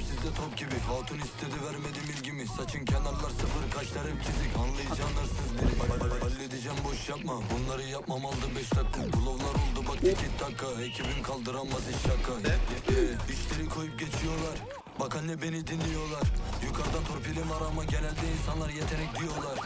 Oynarım sizde top gibi. Hatun istedi vermedim ilgimi Saçın kenarlar sıfır kaşlar hep çizik. Anlayacağınlar siz beni Hall- hall- Halledeceğim boş yapma. Bunları yapmam aldı 5 dakika. Bulovlar oldu bak 2 dakika. Ekibim kaldıramaz iş şaka. İşleri koyup geçiyorlar. Bak anne beni dinliyorlar. Yukarıdan torpilim var ama genelde insanlar yetenek diyorlar.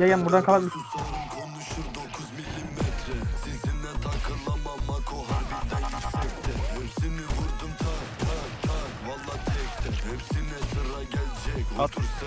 Yayan buradan kalan Susarım konuşur 9 milimetre. Sizinle takılamam Mako harbiden yüksekte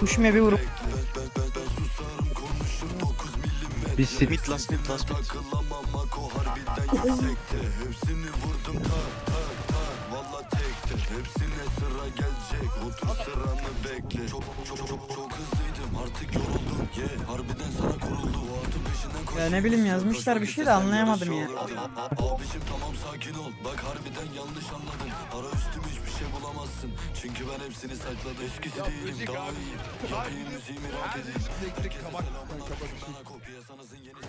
Kuşme bir vurup Ben, ben, ben, ben susarım konuşur 9 milimetre Bir sit. Mid last mid last Takılamam Mako harbiden yüksekte Hepsini vurdum tak tak tak Valla tekte Hepsine sıra gelecek. Otur sıranı bekle. Çok çok çok çok hızlıydım. Artık yoruldum Ya ne bileyim yazmışlar bir şey de anlayamadım ya. Abicim tamam sakin ol. Bak harbiden yanlış anladın. Ara üstüm hiçbir şey bulamazsın. Çünkü ben hepsini sakladım. Eskisi değilim daha iyiyim. Yapayım müziğimi rock edeyim. Herkese selamlar Bana kopya sanasın yeni